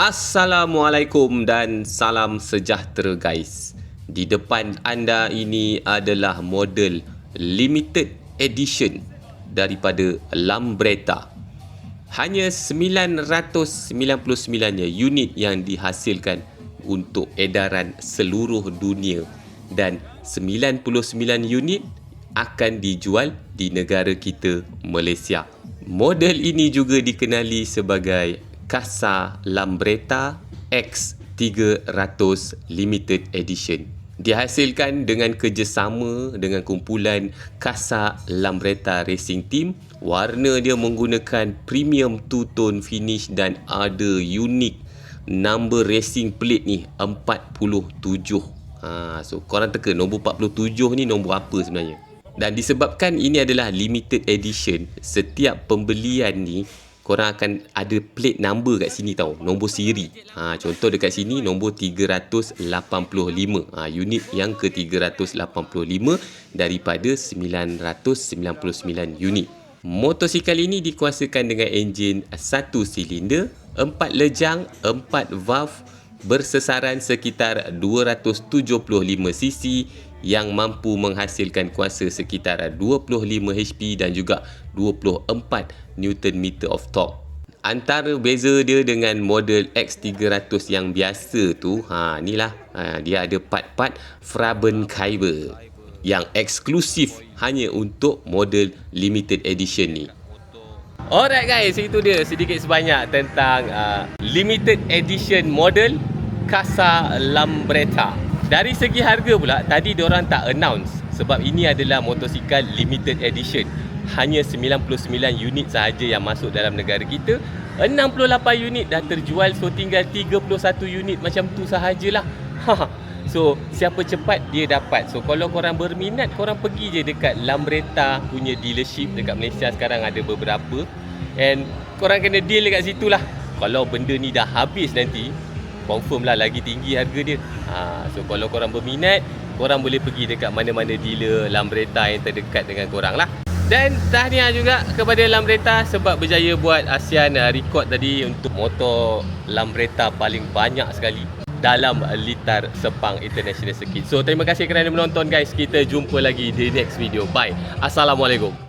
Assalamualaikum dan salam sejahtera guys. Di depan anda ini adalah model limited edition daripada Lambretta. Hanya 999 unit yang dihasilkan untuk edaran seluruh dunia dan 99 unit akan dijual di negara kita Malaysia. Model ini juga dikenali sebagai Casa Lambretta X300 Limited Edition. Dihasilkan dengan kerjasama dengan kumpulan Casa Lambretta Racing Team. Warna dia menggunakan premium two-tone finish dan ada unik number racing plate ni 47. Ha, so korang teka nombor 47 ni nombor apa sebenarnya? Dan disebabkan ini adalah limited edition, setiap pembelian ni korang akan ada plate number kat sini tau. Nombor siri. Ha, contoh dekat sini nombor 385 ha, unit yang ke 385 daripada 999 unit. Motosikal ini dikuasakan dengan enjin satu silinder 4 lejang 4 valve bersesaran sekitar 275cc yang mampu menghasilkan kuasa sekitar 25 HP dan juga 24 Nm of torque. Antara beza dia dengan model X300 yang biasa tu, ha inilah ha, dia ada part-part Farbenkyber yang eksklusif hanya untuk model limited edition ni. Alright guys, itu dia sedikit sebanyak tentang uh, limited edition model Casa Lambretta. Dari segi harga pula, tadi diorang tak announce sebab ini adalah motosikal limited edition. Hanya 99 unit sahaja yang masuk dalam negara kita. 68 unit dah terjual so tinggal 31 unit macam tu sahajalah. so siapa cepat dia dapat. So kalau korang berminat korang pergi je dekat Lambretta punya dealership dekat Malaysia sekarang ada beberapa. And korang kena deal dekat situ lah. Kalau benda ni dah habis nanti confirm lah lagi tinggi harga dia ha, so kalau korang berminat korang boleh pergi dekat mana-mana dealer Lambretta yang terdekat dengan korang lah dan tahniah juga kepada Lambretta sebab berjaya buat ASEAN uh, record tadi untuk motor Lambretta paling banyak sekali dalam litar Sepang International Circuit. So terima kasih kerana menonton guys. Kita jumpa lagi di next video. Bye. Assalamualaikum.